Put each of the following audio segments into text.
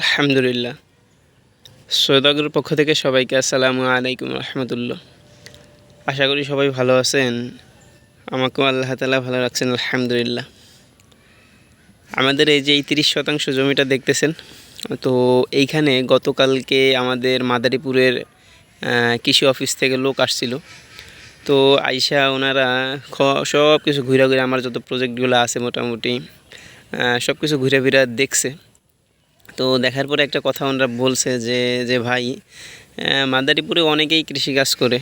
আলহামদুলিল্লাহ। সৈয়দাগুর পক্ষ থেকে সবাইকে আসসালামু আলাইকুম রহমতুল্লাহ। আশা করি সবাই ভালো আছেন। আমাকেও আল্লাহ তালা ভালো রাখছেন, আলহামদুলিল্লাহ। আমাদের এই যে এই তিরিশ শতাংশ জমিটা দেখতেছেন, তো এইখানে গতকালকে আমাদের মাদারীপুরের কৃষি অফিস থেকে লোক আসছিল। তো আইসা ওনারা সব কিছু ঘুরে ঘুরে আমার যত প্রজেক্টগুলো আছে মোটামুটি সব কিছু ঘুরে ফিরে দেখছে। তো দেখার পরে একটা কথা ওনারা বলছে যে যে ভাই মাদারীপুরে অনেকেই কৃষিকাজ করে।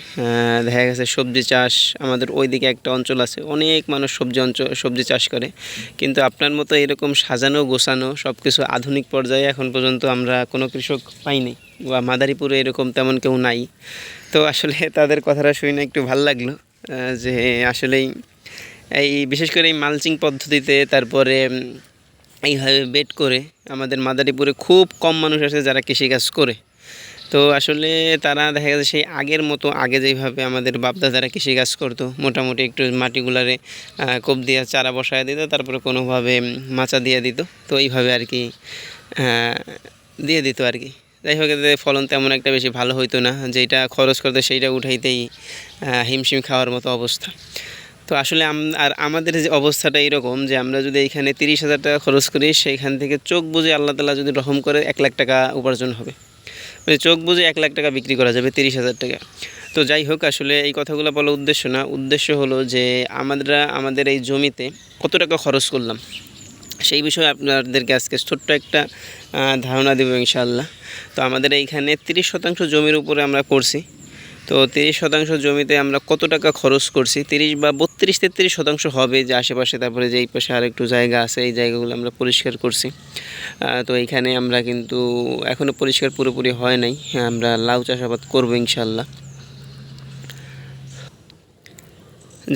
দেখা গেছে সবজি চাষ, আমাদের ওইদিকে একটা অঞ্চল আছে, অনেক মানুষ সবজি অঞ্চল সবজি চাষ করে। কিন্তু আপনার মতো এরকম সাজানো, গোছানো সব কিছু আধুনিক পর্যায়ে এখন পর্যন্ত আমরা কোনো কৃষক পাইনি, বা মাদারীপুরে এরকম তেমন কেউ নাই। তো আসলে তাদের কথাটা শুনে একটু ভালো লাগল যে আসলেই এই বিশেষ করে এই মালচিং পদ্ধতিতে, তারপরে এইভাবে বেড করে আমাদের মাদারীপুরে খুব কম মানুষ আছে যারা কৃষিকাজ করে। তো আসলে তারা দেখা গেছে সেই আগের মতো, আগে যেইভাবে আমাদের বাপদাদারা কৃষিকাজ করতো, মোটামুটি একটু মাটিগুলারে কোপ দিয়ে চারা বসায় দিত, তারপরে কোনোভাবে মাচা দিয়ে দিত। তো এইভাবে আর কি দিয়ে দিত আর কি। যাই হোক, এতে ফলন তেমন একটা বেশি ভালো হইতো না যেটা খরচ করতো সেইটা উঠাইতেই হিমশিম খাওয়ার মতো অবস্থা। তো আসলে আর আমাদের যে অবস্থাটা এরকম যে আমরা যদি এখানে তিরিশ হাজার টাকা খরচ করি, সেইখান থেকে চোখ বুঝে আল্লাহ তালা যদি রহম করে, এক লাখ টাকা উপার্জন হবে। মানে চোখ বুঝে এক লাখ টাকা বিক্রি করা যাবে, তিরিশ হাজার টাকা। তো যাই হোক, আসলে এই কথাগুলো বলার উদ্দেশ্য না। উদ্দেশ্য হলো যে আমরা, আমাদের এই জমিতে কত টাকা খরচ করলাম? সেই বিষয়ে আপনাদেরকে আজকে ছোট্ট একটা ধারণা দেবো ইনশাআল্লাহ। তো আমাদের এইখানে তিরিশ শতাংশ জমির উপরে আমরা করছি। তো তিরিশ শতাংশ জমিতে আমরা কত টাকা খরচ করছি? তিরিশ বা বত্রিশ, তেত্রিশ শতাংশ হবে যে আশেপাশে, তারপরে যে এই পাশে আর একটু জায়গা আছে, এই জায়গাগুলো আমরা পরিষ্কার করছি। তো এইখানে আমরা কিন্তু এখনও পরিষ্কার পুরোপুরি হয় নাই। আমরা লাউ চাষাবাদ করব ইনশাল্লাহ।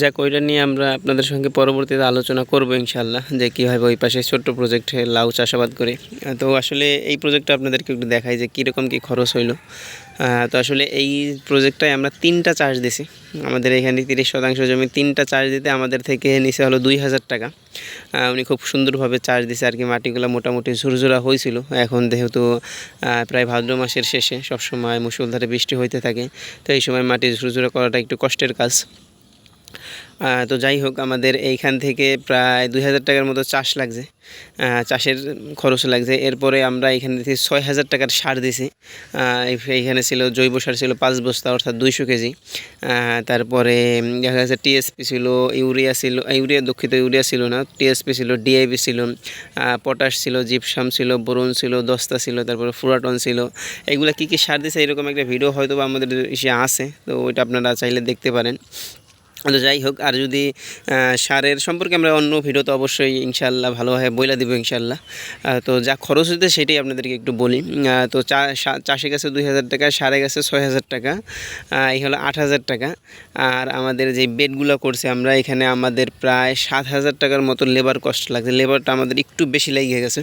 যাক, ওইটা নিয়ে আমরা আপনাদের সঙ্গে পরবর্তীতে আলোচনা করব ইনশাল্লাহ যে কীভাবে ওই পাশে ছোট্ট প্রজেক্টে লাউ চাষাবাদ করে। তো আসলে এই প্রজেক্টটা আপনাদেরকে একটু দেখাই যে কীরকম কী খরচ হইল। তো আসলে এই প্রজেক্টটায় আমরা তিনটা চার্জ দিছি। আমাদের এখানে তিরিশ শতাংশ জমি, তিনটা চার্জ দিতে আমাদের থেকে নিচে হলো দুই হাজার টাকা। উনি খুব সুন্দরভাবে চার্জ দিছে আর কি, মাটিগুলো মোটামুটি ঝুরঝুরা হয়েছিল এখন যেহেতু প্রায় ভাদ্র মাসের শেষে সবসময় মুসুলধারে বৃষ্টি হইতে থাকে, তো এই সময় মাটি ঝুরঝুরা করাটা একটু কষ্টের কাজ। তো যাই হোক, আমাদের এইখান থেকে প্রায় দুই হাজার টাকার মতো চাষ লাগছে। চাষের খরচ লাগছে। এরপরে আমরা এখান থেকে ছয় হাজার টাকার সার দিছি। এইখানে ছিল জৈব সার ছিল পাঁচ বস্তা, অর্থাৎ দুইশো কেজি। তারপরে দেখা যাচ্ছে টিএসপি ছিল, ইউরিয়া ছিল ইউরিয়া দুঃখিত, ইউরিয়া ছিল না। টিএসপি ছিল ডিআইপি ছিল পটাশ ছিল, জিপসাম ছিল, বোরন ছিল, দস্তা ছিল, তারপরে ফুরাটন ছিল। এগুলো কী কী সার দিছে, এরকম একটা ভিডিও হয়তো আমাদের ইসে আছে, তো ওইটা আপনারা চাইলে দেখতে পারেন। তো যাই হোক, আর যদি সারের সম্পর্কে আমরা অন্য ভিডিওতে অবশ্যই ইনশাল্লাহ ভালোভাবে বইলা দিব ইনশাল্লাহ তো যা খরচ হইতে সেটাই আপনাদেরকে একটু বলি। তো চা চাষে গেছে দুই হাজার টাকা, সারে গেছে ছয় হাজার টাকা এই হলো আট হাজার টাকা। আর আমাদের যে বেডগুলো করছে, আমরা এখানে আমাদের প্রায় সাত হাজার টাকার মতো লেবার কষ্ট লাগছে। লেবারটা আমাদের একটু বেশি লেগে গেছে।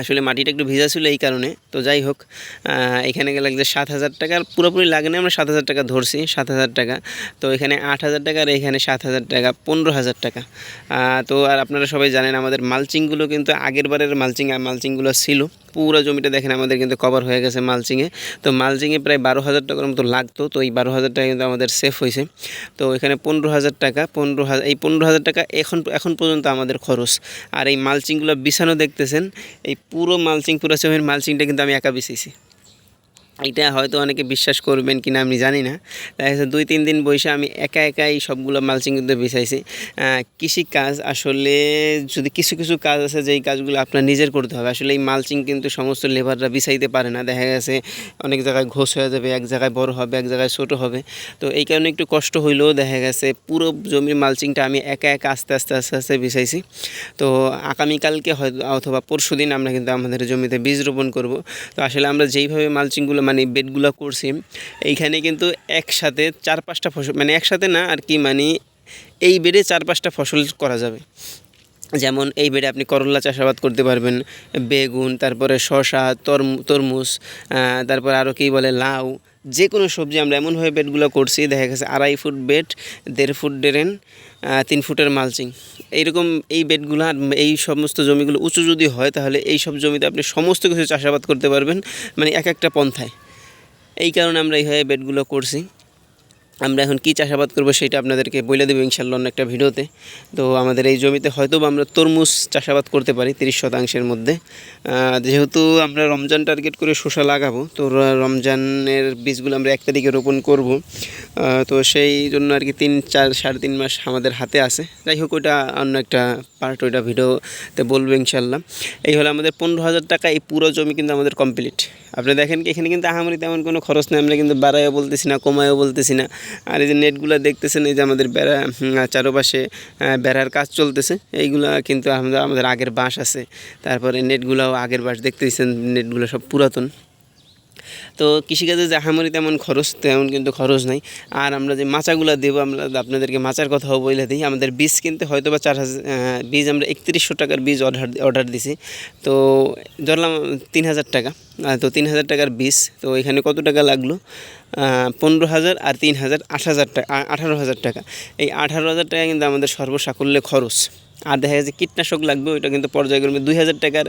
আসলে মাটিটা একটু ভিজা ছিল এই কারণে। তো যাই হোক এখানে লাগছে সাত হাজার টাকা। পুরোপুরি লাগে না, আমরা সাত হাজার টাকা ধরছি, সাত হাজার টাকা। তো এখানে আট হাজার টাকা আর এখানে সাত হাজার টাকা, পনেরো হাজার টাকা। তো আর আপনারা সবাই জানেন, আমাদের মালচিংগুলো কিন্তু আগের বারের মালচিং মালচিংগুলো ছিল। পুরো জমিটা দেখেন, আমাদের কিন্তু কভার হয়ে গেছে মালচিংয়ে তো মালচিংয়ে প্রায় বারো হাজার টাকার মতো লাগতো, তো এই বারো হাজার টাকা কিন্তু আমাদের সেফ হয়েছে। তো এখানে পনেরো হাজার টাকা, পনেরো হাজার এই পনেরো হাজার টাকা এখন এখন পর্যন্ত আমাদের খরচ। আর এই মালচিংগুলো বিছানো দেখতেছেন, এই পুরো মালচিং পুরো জমির মালচিংটা কিন্তু আমি একা বিছিয়েছি এটা হয়তো অনেকে বিশ্বাস করবেন কিনা আমি জানি না। দেখা যাচ্ছে দুই তিন দিন বসে আমি একা একাই সবগুলো মালচিং কিন্তু বিছাইছি। আহ, কৃষি কাজ আসলে যদি কিছু কিছু কাজ আছে যেই কাজগুলো আপনার নিজের করতে হবে। আসলে এই মালচিং কিন্তু সমস্ত লেবাররা বিছাইতে পারে না। দেখা গেছে অনেক জায়গায় ঘোষ হয়ে যাবে এক জায়গায় বড় হবে এক জায়গায় ছোট হবে। তো এই কারণে একটু কষ্ট হইলেও দেখা গেছে পুরো জমির মালচিংটা আমি একা একা আস্তে আস্তে আস্তে আস্তে বিছাইছি। তো আগামীকালকে হয়তো অথবা পরশু দিন আমরা কিন্তু আমাদের জমিতে বীজ রোপণ করব। তো আসলে আমরা যেইভাবে মালচিংগুলো মানে বেডগুলো করছি। এইখানে কিন্তু একসাথে চার পাঁচটা ফসল মানে একসাথে না আর কি মানে এই বেডে চার পাঁচটা ফসল করা যাবে। যেমন এই বেডে আপনি করলা চাষাবাদ করতে পারবেন, বেগুন, তারপরে শশা তরমু, তরমুজ তারপর আরও কী বলে লাউ যে কোনো সবজি আমরা এমনভাবে বেডগুলো করছি, দেখা গেছে আড়াই ফুট বেড দেড় ফুট ড্রেন তিন ফুটের মালচিং। এইরকম এই বেডগুলো আর এই সমস্ত জমিগুলো উঁচু যদি হয়, তাহলে এই সব জমিতে আপনি সমস্ত কিছু চাষাবাদ করতে পারবেন মানে এক একটা পন্থায়। এই কারণে আমরা এইভাবে বেডগুলো করছি। আমরা এখন কি চাষাবাদ করব সেটা আপনাদেরকে বলে দেবো ইনশাল্লাহ অন্য একটা ভিডিওতে। তো আমাদের এই জমিতে হয়তো আমরা তরমুজ চাষাবাদ করতে পারি তিরিশ শতাংশের মধ্যে। যেহেতু আমরা রমজান টার্গেট করে শসা লাগাবো, তো রমজানের বীজগুলো আমরা এক তারিখে রোপণ করব। তো সেই জন্য আর কি তিন, চার, সাড়ে তিন মাস আমাদের হাতে আছে। যাই হোক ওইটা অন্য একটা পার্ট ওইটা ভিডিওতে বলব ইনশাল্লাহ। এই হলো আমাদের পনেরো হাজার টাকা এই পুরো জমি কিন্তু আমাদের কমপ্লিট আপনি দেখেন কি, এখানে কিন্তু আহামরি তেমন কোনো খরচ নেই, আমরা কিন্তু বাড়াইও বলতেছি না, কমায়ও বলতেছি না। আর এই যে নেটগুলো দেখতেছেন, এই যে আমাদের বেড়া চারোপাশে বেড়ার কাজ চলতেছে, এইগুলো কিন্তু আমাদের আমাদের আগের বাঁশ আছে। তারপরে নেটগুলাও আগের বাঁশ, দেখতেছেন, নেটগুলো সব পুরাতন। তো কৃষিকাজে যে আহামরি তেমন খরচ, তেমন কিন্তু খরচ নাই। আর আমরা যে মাচাগুলো দেবো, আমরা আপনাদেরকে মাচার কথাও বলে দিই। আমাদের বীজ কিনতে হয়তো বা চার হাজার বীজ আমরা একত্রিশশো টাকার বীজ অর্ডার অর্ডার দিছি। তো ধরলাম তিন হাজার টাকা। তো তিন হাজার টাকার বীজ, তো এখানে কত টাকা লাগল? পনেরো হাজার আর তিন হাজার আট হাজার টাকা আঠারো হাজার টাকা। এই আঠারো হাজার টাকা কিন্তু আমাদের সর্বসাকুল্যে খরচ। আর দেখা যাচ্ছে কীটনাশক লাগবে, ওইটা কিন্তু পর্যায়ক্রমে দুই হাজার টাকার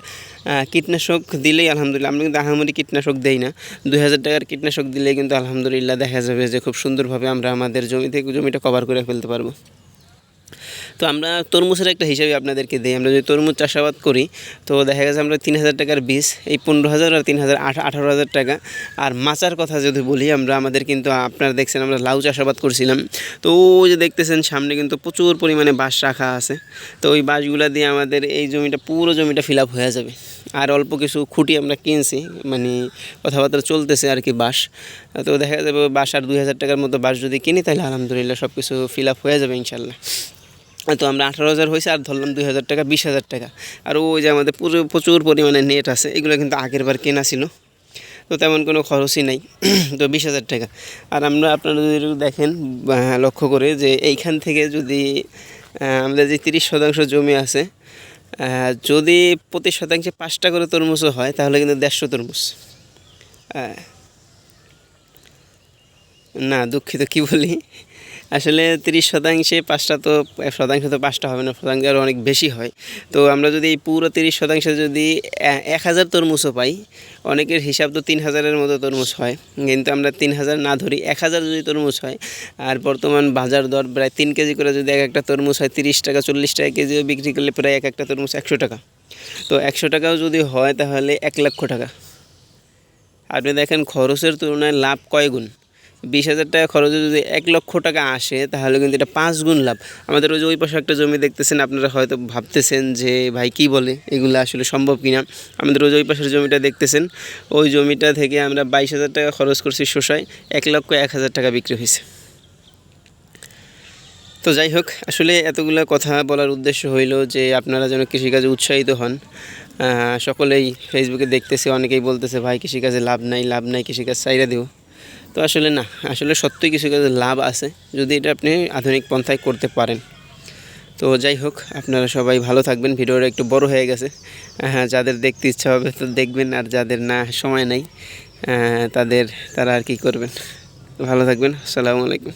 কীটনাশক দিলেই আলহামদুলিল্লাহ, আমরা কিন্তু আহামরি কীটনাশক দেই না। দুই হাজার টাকার কীটনাশক দিলেই কিন্তু আলহামদুলিল্লাহ দেখা যাবে যে খুব সুন্দরভাবে আমরা আমাদের জমি থেকে জমিটা কভার করে ফেলতে পারব। তো আমরা তরমুজের একটা হিসাবে আপনাদেরকে দিই। আমরা যদি তরমুজ চাষাবাদ করি, তো দেখা গেছে আমরা তিন হাজার টাকার বীজ, এই পনেরো হাজার আর তিন হাজার আঠা- আঠারো হাজার টাকা। আর মাচার কথা যদি বলি, আমরা আমাদের কিন্তু আপনারা দেখছেন, আমরা লাউ চাষাবাদ করছিলাম। তো ওই যে দেখতেছেন, সামনে কিন্তু প্রচুর পরিমাণে বাঁশ রাখা আছে। তো ওই বাঁশগুলো দিয়ে আমাদের এই জমিটা, পুরো জমিটা ফিল আপ হয়ে যাবে। আর অল্প কিছু খুঁটি আমরা কিনছি মানে কথাবার্তা চলতেছে আর কি বাঁশ। তো দেখা যাবে, বাঁশ আর দুই হাজার টাকার মতো বাঁশ যদি কিনি, তাহলে আলহামদুলিল্লাহ সব কিছু ফিল আপ হয়ে যাবে ইনশাল্লাহ। তো আমরা আঠারো হাজার হয়েছে, আর ধরলাম দুই হাজার টাকা, বিশ হাজার টাকা। আর ওই যে আমাদের প্রচুর প্রচুর পরিমাণে নেট আছে, এগুলো কিন্তু আগের বার কেনা ছিল। তো তেমন কোনো খরচই নাই, তো বিশ হাজার টাকা। আর আমরা আপনারা যদি দেখেন লক্ষ্য করে যে এইখান থেকে যদি আমাদের যে তিরিশ শতাংশ জমি আছে যদি প্রতি শতাংশে পাঁচটা করে তরমুজও হয়, তাহলে কিন্তু দেড়শো তরমুজ। না, দুঃখিত, কি বলি? আসলে তিরিশ শতাংশে পাঁচটা তো শতাংশ তো পাঁচটা হবে না, শতাংশ আরও অনেক বেশি হয়। তো আমরা যদি এই পুরো তিরিশ শতাংশে যদি এক হাজার তরমুজও পাই, অনেকের হিসাব তো তিন হাজারের মতো তরমুজ হয়। কিন্তু আমরা তিন হাজার না ধরি, এক হাজার যদি তরমুজ হয়, আর বর্তমান বাজার দর প্রায় তিন কেজি করে যদি এক একটা তরমুজ হয়, তিরিশ টাকা, চল্লিশ টাকা কেজিও বিক্রি করলে প্রায় এক একটা তরমুজ একশো টাকা। তো একশো টাকাও যদি হয় তাহলে এক লক্ষ টাকা। আপনি দেখেন খরচের তুলনায় লাভ কয় গুণ? বিশ হাজার টাকা খরচে যদি এক লক্ষ টাকা আসে, তাহলে কিন্তু এটা পাঁচ গুণ লাভ। আমাদের ওই যে ওই পাশে একটা জমি দেখতেছেন, আপনারা হয়তো ভাবতেছেন যে, ভাই, কি বলে? এগুলো আসলে সম্ভব কিনা আমাদের ওই যে ওই পাশের জমিটা দেখতেছেন, ওই জমিটা থেকে আমরা বাইশ হাজার টাকা খরচ করছি শোষায় এক লক্ষ এক হাজার টাকা বিক্রি হয়েছে। তো যাই হোক, আসলে এতগুলো কথা বলার উদ্দেশ্য হইল যে, আপনারা যেন কৃষিকাজে উৎসাহিত হন। সকলেই ফেসবুকে দেখতেছে, অনেকেই বলতেছে, ভাই, কৃষিকাজে লাভ নাই লাভ নাই, কৃষিকাজ চাইরা দিও। তো আসলে না, আসলে সত্যিই কিছু কিছু লাভ আছে যদি এটা আপনি আধুনিক পন্থায় করতে পারেন। তো যাই হোক, আপনারা সবাই ভালো থাকবেন, ভিডিওটা একটু বড় হয়ে গেছে। হ্যাঁ যাদের দেখতে ইচ্ছা হবে তো দেখবেন আর যাদের না, সময় নাই তাদের, তারা আর কি করবেন। ভালো থাকবেন, আসসালামু আলাইকুম।